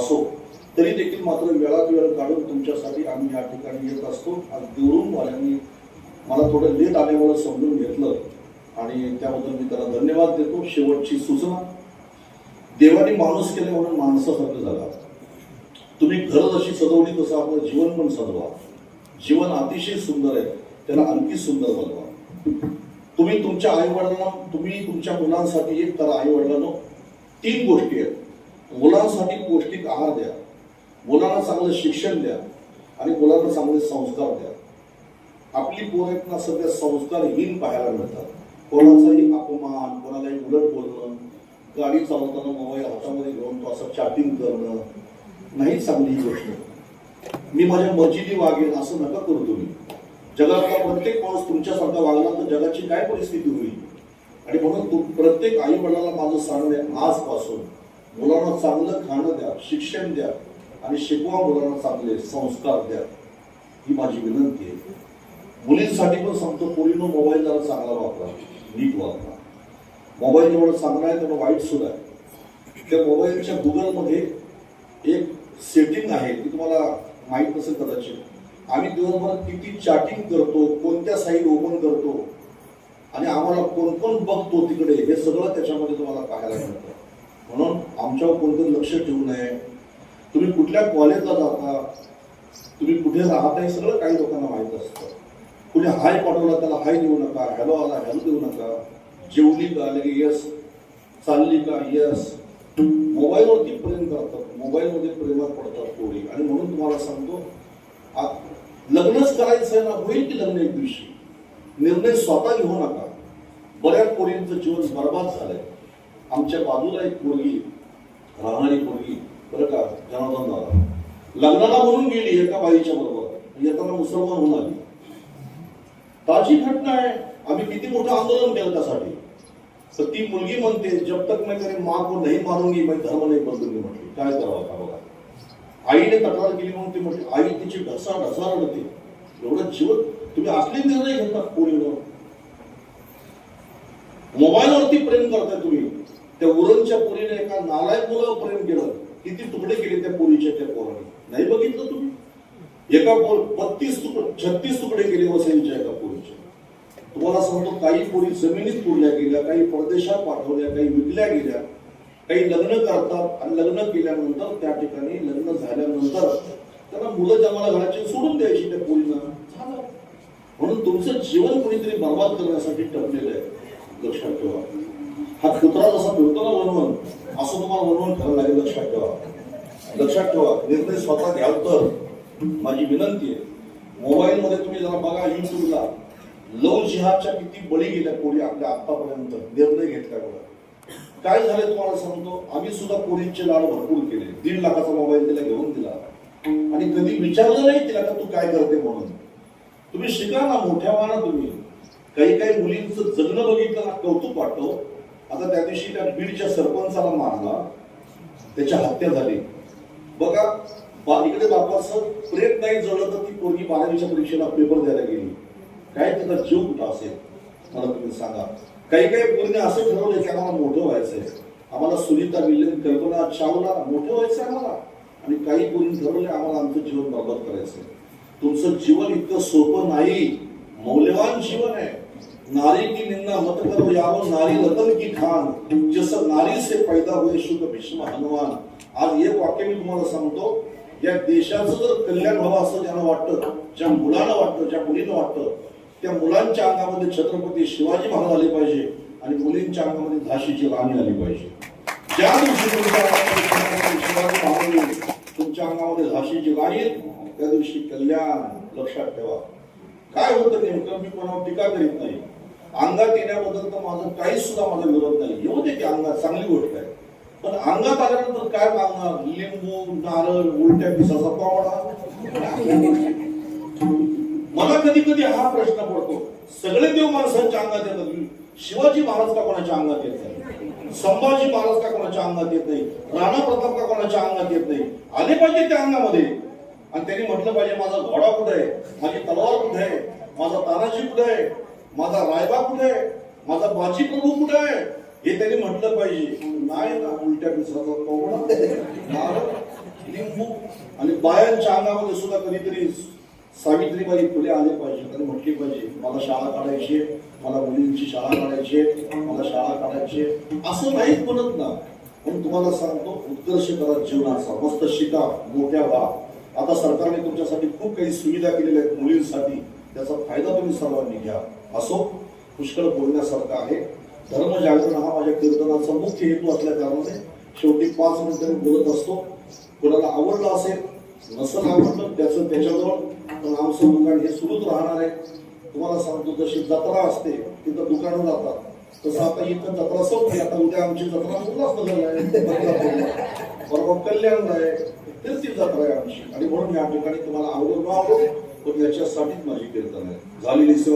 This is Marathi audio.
असो तरी देखील मात्र वेळात वेळ काढून तुमच्यासाठी आम्ही या ठिकाणी येत असतो. आणि देवरून वाल्यांनी मला थोडं लेट आल्यामुळे समजून घेतलं आणि त्याबद्दल मी त्याला धन्यवाद देतो. शेवटची सूचना देवाने माणूस केले म्हणून माणसासारखं झाला. तुम्ही घर जशी सजवली तसं आपलं जीवन पण सजवा. जीवन अतिशय सुंदर आहे त्याला आणखी सुंदर बनवा. तुम्ही तुमच्या आई वडिलांना तुम्ही तुमच्या मुलांसाठी एक करा आई तीन गोष्टी आहेत. मुलांसाठी पौष्टिक आहार द्या. मुलांना चांगलं शिक्षण द्या आणि मुलांना चांगले संस्कार द्या. आपली पोरं ना सध्या संस्कारहीन पाहायला मिळतात. कोणाचाही अपमान कोणालाही उलट बोलणं गाडी चालवताना मोबाईल हातामध्ये घेऊन तो असं चॅटिंग करणं नाही चांगली ही गोष्ट. मी माझ्या मर्जीने वागेन असं नका करू तुम्ही. जगातला प्रत्येक माणूस तुमच्यासारखा वागला तर जगाची काय परिस्थिती होईल? आणि म्हणून तू प्रत्येक आई वडिलांना माझं सांगणं आजपासून. मुलांना चांगलं खाणं द्या शिक्षण द्या आणि शिकवा मुलांना चांगले संस्कार द्या ही माझी विनंती आहे. मुलींसाठी पण सांगतो पोरीनो मोबाईल जरा चांगला वापरा नीट वापरा. मोबाईल जेवढं चांगला आहे तेवढं वाईट सुद्धा आहे. त्या मोबाईलच्या गुगलमध्ये एक सेटिंग आहे ती तुम्हाला माहीत नसेल कदाचित. आम्ही दिवसभर किती चॅटिंग करतो कोणत्या साईट ओपन करतो आणि आम्हाला कोण कोण बघतो तिकडे हे सगळं त्याच्यामध्ये तुम्हाला पाहायला मिळतं. म्हणून आमच्यावर कोणतं लक्ष ठेवू नये. तुम्ही कुठल्या कॉलेजला जाता तुम्ही कुठे राहता हे सगळं काही लोकांना माहीत असतं. कुणी हाय पाठवला त्याला हाय देऊ नका हॅलो आला हॅलो देऊ नका. जेवली का लगे यस चालली का यस मोबाईलवरती प्रेम करतात मोबाईलमध्ये प्रेमात पडतात कोळी आणि म्हणून तुम्हाला सांगतो आ- लग्नच करायचं आहे ना होईल की लग्न एक दिवशी? निर्णय स्वतः घेऊ नका. बऱ्याच पोरींचं जीवन बर्बाद झालंय. आमच्या बाजूला एक पोरगी राहणारी मुलगी बरं का जनार्दन दादा लग्नाला म्हणून गेली एका बाईच्या बरोबर येताना मुसलमान होऊन आली. ताजी घटना आहे. आम्ही किती मोठं आंदोलन केलं त्यासाठी. तर ती मुलगी म्हणते जब तक मैं करे माँ को नाही मारूंगी मैं धर्म नाही बदलूंगी म्हटली. काय करावं का बघा. आईने तक्रार केली म्हणून ती म्हटली आई तिची ढसा ढसा रडते एवढं जीवन तुम्ही असले निर्णय घेतात पोरीवर. मोबाईलवरती प्रेम करताय तुम्ही. त्या उरणच्या पोरीने एका नालायक मुलावर प्रेम केलं. किती तुकडे केले त्या पोरीच्या त्या पोराने. नाही बघितलं तुम्ही? एका पोर बत्तीस तुकडे छत्तीस तुकडे केले वसईच्या एका पोरीचे. तुम्हाला सांगतो काही पोरी जमिनीत पुरल्या गेल्या काही परदेशात पाठवल्या काही विकल्या गेल्या काही लग्न करतात आणि लग्न केल्यानंतर त्या ठिकाणी लग्न झाल्यानंतर त्यांना मुलं जमाला घालायची सोडून द्यायची त्या पोरींना. झालं. म्हणून तुमचं जीवन कोणीतरी बर्बाद करण्यासाठी टपलेलं आहे. लक्षात ठेवा. हा कुत्रा जसा फिरतो ना वनवन असं तुम्हाला वनवन करावं लागेल लक्षात ठेवा. लक्षात ठेवा निर्णय स्वतः घ्याल तर. माझी विनंती आहे मोबाईलमध्ये तुम्ही जरा बघा युट्यूबला. लव जिहादच्या किती बळी गेल्या पोरी आपल्या आतापर्यंत निर्णय घेतल्या बघा काय झालं तुम्हाला सांगतो आम्ही सुद्धा पोरींचे लाड भरपूर केले. दीड लाखाचा मोबाईल तिला घेऊन दिला. आणि कधी विचारलं नाही तिला का तू काय करते म्हणून. तुम्ही शिका ना मोठ्या माना तुम्ही. काही काही मुलींचं जगणं बघितलं ना कौतुक वाटतो. आता त्या दिवशी त्या बीडच्या सरपंचाला मारला. त्याची हत्या झाली. बघा बा- इकडे बापाचं प्रेम नाही जळलं तर ती पोरगी बारावीच्या परीक्षेला पेपर द्यायला गेली. काय त्याचा जीव कुठं असेल? मला तुम्ही सांगा. काही काही पोरीने असं ठरवलं की आम्हाला मोठं व्हायचंय आम्हाला सुनीता विल्यम कल्पना चावला मोठं व्हायचं आम्हाला. आणि काही पोरीने ठरवले आम्हाला आमचं जीवन बरबाद करायचंय तुमचं जीवन इतकं सोपं नाही. मौल्यवान जीवन आहे. नारी की निंदा मत करो यावं नारी रतन की खान जसं नारी से पैदा हुए शुद्ध भीष्म हनुमान। आज एक वाक्य मी तुम्हाला सांगतो या देशाचं जर कल्याण व्हावं असं ज्यांना वाटतं ज्या मुलाला वाटतं ज्या मुलींना वाटतं त्या मुलांच्या अंगामध्ये छत्रपती शिवाजी महाराज आले पाहिजे आणि मुलींच्या अंगामध्ये झाशीची राणी आली पाहिजे. ज्या दिवशी तुमच्या अंगामध्ये शिवाजी महाराज तुमच्या अंगामध्ये झाशीची राणी त्या दिवशी कल्याण लक्षात ठेवा. काय होतं नेमकं? मी कोणावर टीका करीत नाही. अंगात येण्याबद्दल तर माझं काहीच सुद्धा माझा विरोध नाही. येऊ दे की अंगात चांगली गोष्ट आहे. पण अंगात आल्यानंतर काय मागणार? लिंबू नारळ उलट्या पिसाचा पावडा. मला कधी कधी हा प्रश्न पडतो. सगळे देव माणसांच्या अंगात येतात. शिवाजी महाराज का कोणाच्या अंगात येत नाही? संभाजी महाराज का कोणाच्या अंगात येत नाही? राणा प्रताप का कोणाच्या अंगात येत नाही? आले पाहिजे त्या अंगामध्ये. आणि त्यांनी म्हटलं पाहिजे माझा घोडा कुठे आहे? माझी तलवार कुठे आहे? माझा तानाजी कुठे आहे? माझा रायबा कुठे आहे? माझा बाजी प्रभू कुठे आहे? हे त्यांनी म्हटलं पाहिजे. नाही ना उलट्या पिसराचा कोवळा नारळ. आणि बायांच्या अंगामध्ये सुद्धा कधीतरी सावित्रीबाई फुले आले पाहिजे. आणि म्हटली पाहिजे मला शाळा काढायची आहे, मला मुलींची शाळा काढायची आहे, मला शाळा काढायची आहे. असं नाहीच म्हणत ना. पण तुम्हाला सांगतो उत्कर्ष करा जीवनाचा मस्त शिका मोठ्या व्हा. आता सरकारने तुमच्यासाठी खूप काही सुविधा केलेल्या आहेत मुलींसाठी. त्याचा फायदा तुम्ही सर्वांनी घ्या. असो पुष्कळ बोलण्यासारखं आहे. धर्म जागरण हा माझ्या कीर्तनाचा मुख्य हेतू असल्या कारणाने शेवटी पाच मिनिटं मी बोलत असतो. कोणाला आवडलं असेल नसेल आवडलं त्याचं त्याच्याजवळ. आमचं दुकान हे सुरूच राहणार आहे. तुम्हाला सांगतो जशी जत्रा असते तिथं दुकानं जातात. तसं आता इथं जत्रा संपली आता उद्या आमची जत्रा उल्हासनगरला आहे. परवा कल्याण आहे. तेच ती जत्रा आहे आमची. आणि म्हणून या ठिकाणी तुम्हाला आवडून आवडेल पण याच्यासाठीच माझी कीर्तन आहे. झालेली